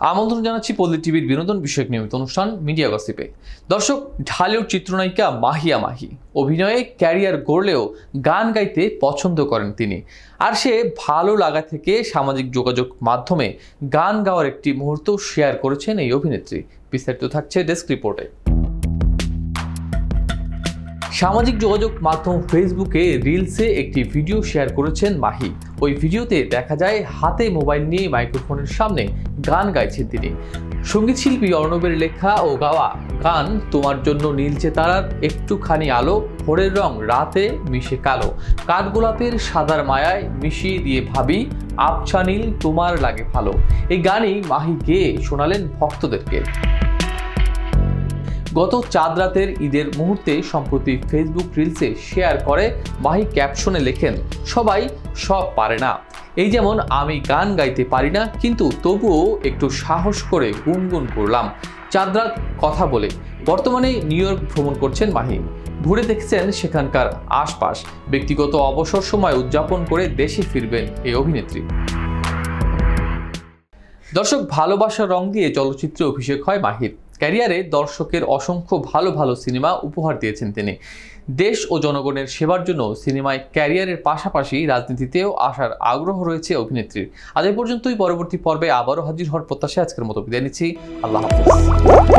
আমন্ত্রণ জানাচ্ছি পল্লী টিভির বিনোদন বিষয়ক নিয়মিত অনুষ্ঠান, মিডিয়া গসিপে। দর্শক, ঢালিউড চিত্রনায়িকা মাহিয়া মাহি অভিনয়ে ক্যারিয়ার গড়লেও গান গাইতে পছন্দ করেন তিনি। আর সে ভালো লাগা থেকে সামাজিক যোগাযোগ মাধ্যমে গান গাওয়ার একটি মুহূর্ত শেয়ার করেছেন এই অভিনেত্রী। বিস্তারিত থাকছে ডেস্ক রিপোর্টে। সামাজিক যোগাযোগ মাধ্যম ফেসবুকে রিলসে একটি ভিডিও শেয়ার করেছেন মাহি। ওই ভিডিওতে দেখা যায়, হাতে মোবাইল নিয়ে মাইক্রোফোনের সামনে গান গাইছেন তিনি। সংগীত শিল্পী অর্ণবের লেখা ও গাওয়া গান, তোমার জন্য নীলচে তারার একটুখানি আলো, ভোরের রং রাতে মিশে কালো। কাঠগোলাপের সাদার মায়ায় মিশিয়ে দিয়ে ভাবি, আবছা নীল তোমার লাগে ভালো। এই গানই মাহি গেয়ে শোনালেন ভক্তদেরকে। গত চাঁদ রাতের ঈদের মুহূর্তে সম্প্রতি ফেসবুক রিলসে শেয়ার করে মাহি ক্যাপশনে লেখেন, সবাই সব পারে না। এই যেমন আমি গান গাইতে পারি না, কিন্তু তবুও একটু সাহস করে গুনগুন করলাম। চাঁদ রাত কথা বলে, বর্তমানে নিউ ইয়র্ক ভ্রমণ করছেন মাহি। ঘুরে দেখছেন সেখানকার আশপাশ। ব্যক্তিগত অবসর সময় উদযাপন করে দেশে ফিরবেন এই অভিনেত্রী। দর্শক, ভালোবাসার রং দিয়ে চলচ্চিত্রে অভিষেক হয় মাহির। ক্যারিয়ারে দর্শকের অসংখ্য ভালো ভালো সিনেমা উপহার দিয়েছেন তিনি। দেশ ও জনগণের সেবার জন্য সিনেমায় ক্যারিয়ারের পাশাপাশি রাজনীতিতেও আসার আগ্রহ রয়েছে অভিনেত্রীর। আজ পর্যন্তই, পরবর্তী পর্বে আবারও হাজির হওয়ার প্রত্যাশায় আজকের মতো বিদায় নিচ্ছি। আল্লাহ হাফিজ।